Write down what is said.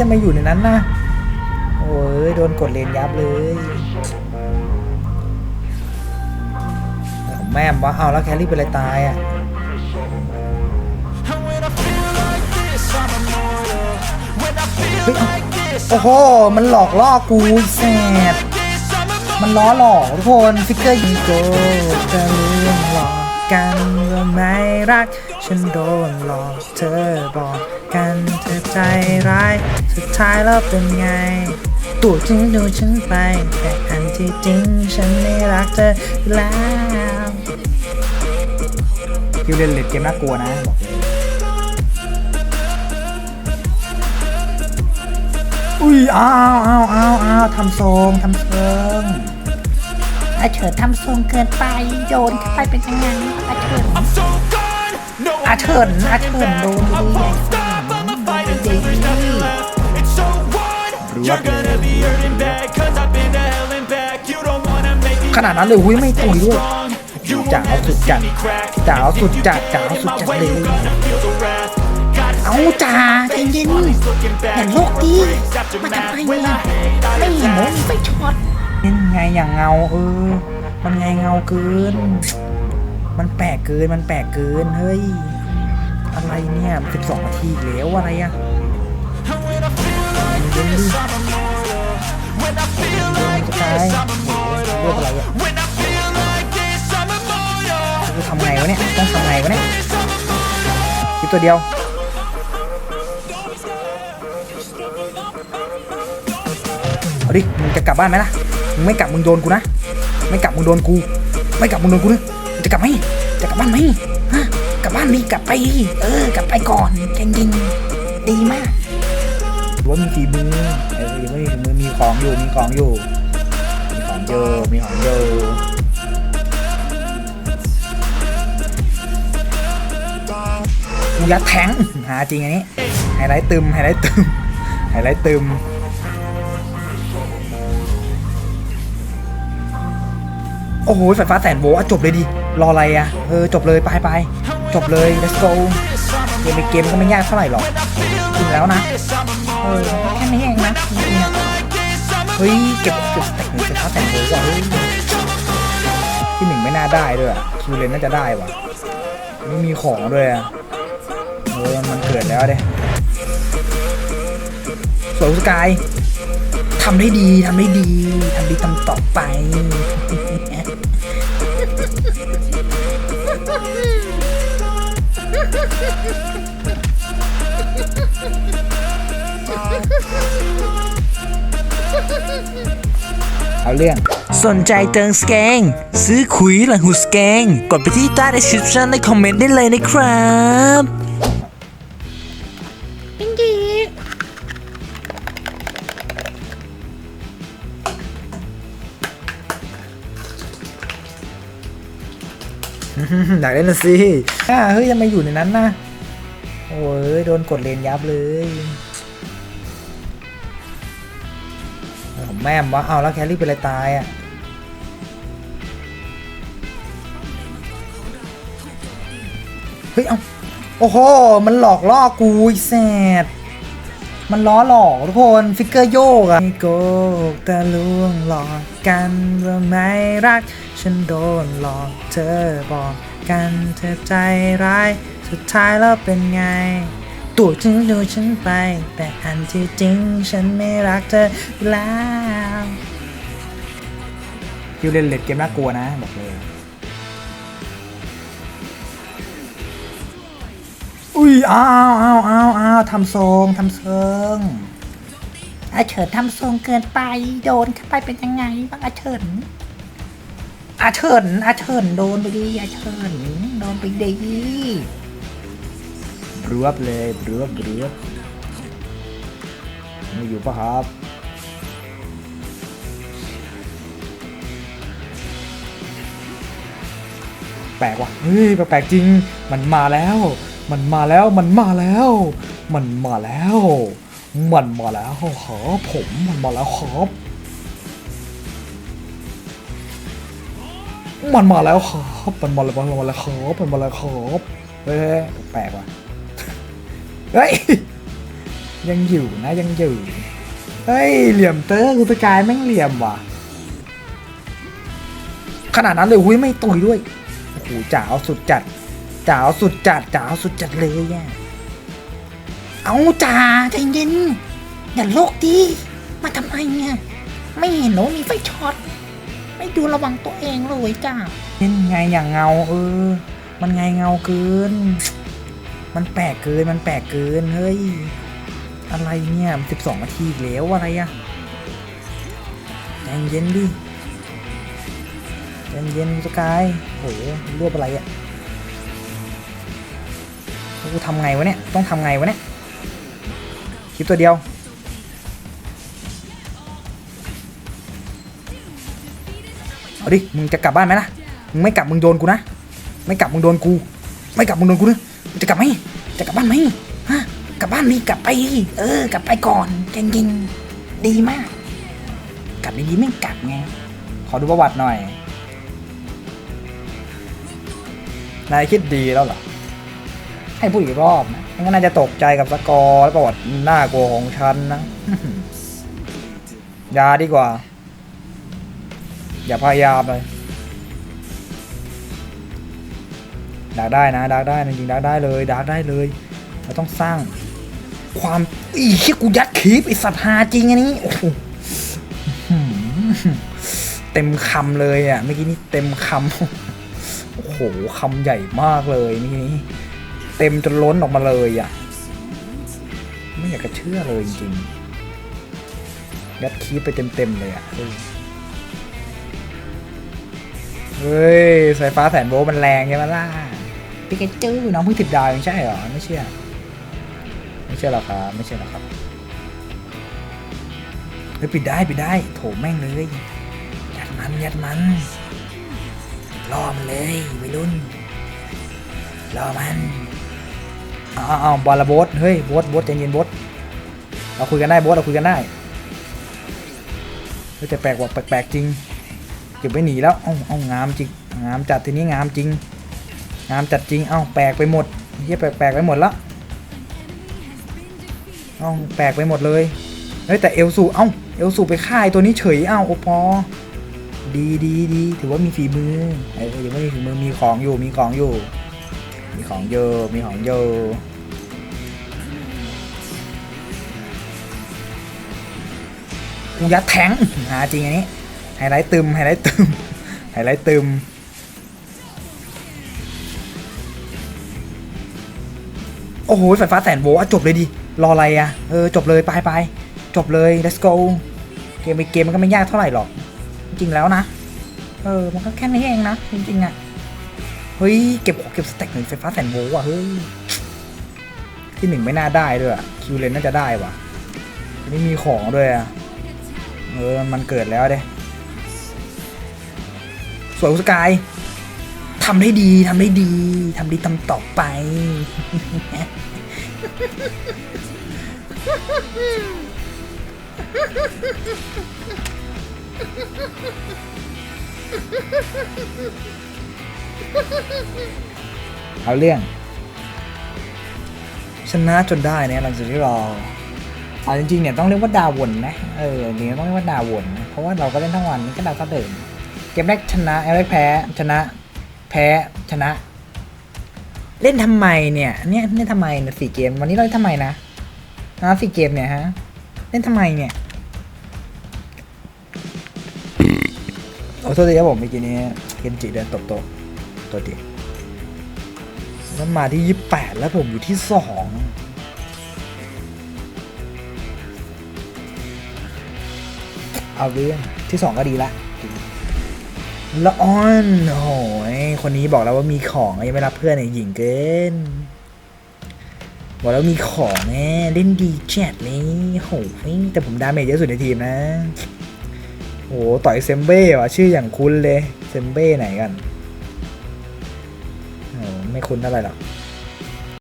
ยังมาอยู่ในนั้นนะโอ้ยโดนกดเลนยับเลยแม่มวะเอาแล้วแครี่เป็นอะไรตายอะเฮ้ยโอ้โห มันหลอกล่อกูแสบมันล้อหลอกทุกคน ฟิกเกอร์ยิงโกจะลืมหลอกกันว่าไม่รัก ฉันโดนหลอกเธอบอกกันเธอใจร้าย สุดท้ายแล้วเป็นไงตัวจริงดูฉันไป แต่อันที่จริงฉันไม่รักเธอแล้วคิวเล่นเล็ดเกมน่ากลัวนะบอกอุ้ยอ้าวอ้าวอ้าวอ้าวทำทรงทำทรงอาเฉิดทำทรงเกินไปโยนเข้าไปเป็นยังไงอาเฉิด เฉินอาเฉินดนดีดีขนาดนั้นเลยอุ้ยไม่ตุยด้วยจ๋าสุดจัดจ๋าสุดจัดจ๋าสุดจัดเลยเอาจ่าใจเย็นอย่าโลกดีมาทำไมเนี่ยไม่เห็นว่ามีไฟช็อตนี่ไงอย่างเงาเออ มันไงเงาเกิน มันแปลกเกิน มันแปลกเกิน เฮ้ย อะไรเนี่ยสิบสองนาทีแล้วอะไรอะเย็นดิจะตายเรื่องอะไรอะจะทำไงวะเนี่ย ต้องทำไงวะเนี่ยคลิปตัวเดียวเอาดิมึงจะกลับบ้านไหมล่ะ มึงไม่กลับมึงโดนกูนะ ไม่กลับมึงโดนกู ไม่กลับมึงโดนกูนะจะกลับไหมจะกลับบ้านไหม ลับบ้านดิกลับไปดิเออกลับไปก่อนจริงๆดีมากว่ามีฝีมือเออยังไม่มีฝีมือมีของอยู่มีของอยู่ มีของเยอะมีของเยอะกูยัดแทงหาจริงอันนี้ไฮไลท์ตึมไฮไลท์ตึมไฮไลท์ตึมโอ้โหไฟฟ้าแสนโวลต์อะจบเลยดิ รออะไรอะ เออ จบเลย ไปไป จบเลย let's go เกมเป็นเกมก็ไม่ยากเท่าไหร่หรอกจริงแล้วนะเออแค่นี้เองนะเฮ้ยเก็บเก็บสเต็กหนึ่งไฟฟ้าแสนโวลต์ว่ะเฮ้ยที่หนึ่งไม่น่าได้ด้วยคิวเลนน่าจะได้ว่ะไม่มีของด้วยอะเออมันเกิดแล้วเด้สวยสกายทำได้ดีทำได้ดีทำดีทำต่อไป เอาเรื่อง สนใจเติงสแกง ซื้อขุยหลังหูสแกง กดไปที่ใต้ description ในคอมเมนต์ได้เลยนะครับ อยากเล่นนะสิอ่าเฮ้ยยังมาอยู่ในนั้นนะโอ้ยโดนกดเลนยับเลยของแม่มวะเอาแล้วแครี่เป็นอะไรตายอะเฮ้ยเอาโอ้โห มันหลอกล่อกูไอ้แสบ มันล้อหลอกทุกคนฟิกเกอร์โยกอะไม่โกกแต่ลวงหลอกกันว่าไม่รัก ฉันโดนหลอกเธอบอกกันเธอใจร้าย สุดท้ายแล้วเป็นไงตัวจริงดูฉันไป แต่อันที่จริงฉันไม่รักเธอแล้วคิวเล่นเล็ดเกมน่ากลัวนะบอกเลย อุ้ยอ้าวอ้าวอ้าวอ้าวทำทรงทำทรงอาเฉิดทำทรงเกินไปโยนเข้าไปเป็นยังไงบ้างอาเฉิดอาเฉินอาเฉินโดนไปดิอาเฉิดโดนไปดีรวบเลยรวบรวบไม่อยู่ปะครับแปลกว่ะเฮ้ยแปลกจริง มันมาแล้ว มันมาแล้วมันมาแล้ว มันมาแล้ว มันมาแล้วครับผมมันมาแล้วครับมันมาแล้วครับมันมาแล้วมันมาแล้วครับมันมาแล้วครับเฮ้ยแปลกว่ะเฮ้ยยังอยู่นะยังอยู่เฮ้ยเหลี่ยมเตอร์กูสกายแม่งเหลี่ยมว่ะขนาดนั้นเลยหุ้ยไม่ตุยด้วยโอ้โหจ๋าเอาสุดจัด จ๋าเอาสุดจัดจ๋าเอาสุดจัดเลยแย่เอาจ๋าใจเย็นอย่าโลกดีมาทำไมเนี่ยไม่เห็นหรอมีไฟช็อต ไม่ดูระวังตัวเองเลยจ้าเห็นไงอย่างเงาเออ มันไงเงาเกิน มันแปลกเกินมันแปลกเกินเฮ้ยอะไรเนี่ยสิบสองนาทีแล้วอะไรอะใจเย็นดิใจเย็นสกายโหรวบอะไรอะ กูทำไงวะเนี่ย ต้องทำไงวะเนี่ย คลิปตัวเดียว เอาดิ มึงจะกลับบ้านไหมล่ะ มึงไม่กลับมึงโดนกูนะ ไม่กลับมึงโดนกู ไม่กลับมึงโดนกูนะจะกลับไหม จะกลับบ้านไหมฮะ กลับบ้านรีกลับไป เออ กลับไปก่อนใจเย็นดีมาก กลับดีๆไม่กลับไง ขอดูประวัติหน่อย นายคิดดีแล้วเหรอ ให้พูดอีกรอบนะม่งั้นนาจะตกใจกับสกอร์และประวัติน่ากลัวของฉันนะยาดีกว่า อย่าพยายามเลยดักได้นะดักได้จริงๆดักได้เลยดักได้เลย เราต้องสร้าง ความอีเหี้ยกูยัดคลิปไอสัตว์ฮาจริงอันนี้โอ้โหเต็มคำเลยอะเมื่อกี้นี้เต็มคำโอ้โหคำใหญ่มากเลยเมื่อกี้นี้ เต็มจนล้นออกมาเลยอะ ไม่อยากจะเชื่อเลยจริงๆยัดคีบไปเต็มๆเลยอะเฮ้ยสายฟ้าแสนโวลต์มันแรงใช่ไหมล่ะปิกาจูน้องเพิ่งติดดาวเองใช่เหรอ ไม่เชื่อ ไม่เชื่อหรอกครับไม่เชื่อหรอกครับเฮ้ยปิดได้ปิดได้โถแม่งเลยยัดมันยัดมันรอมันเลยวัยรุ่นรอมัน อ้าวอ้าวบอลละโบสเฮ้ยโบสโบสใจเย็นโบสเราคุยกันได้โบสเราคุยกันได้เฮ้ยแต่แปลกว่ะแปลกๆจริงเก็บไว้หนีแล้วเอ้าเอ้างามจริงงามจัดทีนี้งามจริง งามจัดจริงเอ้าแปลกไปหมดเฮียแปลกๆไปหมดละเอ้าแปลกไปหมดเลยเฮ้ยแต่เอลสูเอ้าเอลสูไปฆ่าไอ้ตัวนี้เฉยเอ้าโอปอดีดีดีถือว่ามีฝีมือเอ้ยถือว่ามีฝีมือมีของอยู่มีของอยู่ มีของเยอะมีของเยอะ กูยัดแทงหาจริงอันนี้ไฮไลท์ตึมไฮไลท์ตึมไฮไลท์ตึมโอ้โหไฟฟ้าแสนโวลต์จบเลยดิ รออะไรอะ เออ จบเลยไปไปจบเลย let's go เกมเกมมันก็ไม่ยากเท่าไหร่หรอก จริงแล้วนะ เออ มันก็แค่นี้เองนะ จริงๆอะ เฮ้ย เก็บของเก็บสเต็กหนึ่งไฟฟ้าแสนโวลต์ว่ะ เฮ้ย ที่หนึ่งไม่น่าได้ด้วยคิวเลนน่าจะได้ว่ะอันนี้มีของด้วยอะ เออมันเกิดแล้วเด้สวยสกายทำได้ดีทำได้ดีทำดีทำต่อไปเอาเรื่อง ชนะจนได้เนี่ยหลังจากที่เรา เอาจริงๆเนี่ยต้องเรียกว่าดาววนนะ เออจริงๆต้องเรียกว่าดาววนนะเพราะว่าเราก็เล่นทั้งวันนี่ก็ดาวเท่าเดิมเกมแรกชนะเกมแรกแพ้ชนะ แพ้ชนะ เล่นทำไมเนี่ยเนี่ยเล่นทำไมเนี่ยสี่เกม วันนี้เราเล่นทำไมนะนะสี่เกมเนี่ยฮะเล่นทำไมเนี่ยโอ้โทษทีครับผมเมื่อกี้นี้เคนจิเดินตบโต๊ะตัวดีแล้วมาที่ยี่แปดแล้วผมอยู่ที่สอง เอาเรื่องที่สองก็ดีละละออนโหยคนนี้บอกแล้วว่ามีของยังไม่รับเพื่อนเนี่ยหญิงเกินบอกแล้วมีของแน่เล่นดีแจ็ดเลยโหยแต่ผมดาเมจเยอะสุดในทีมนะโหต่อยเซมเบ้ว่ะชื่ออย่างคุ้นเลย เซมเบ้ไหนกันโหไม่คุ้นเท่าไหร่หรอก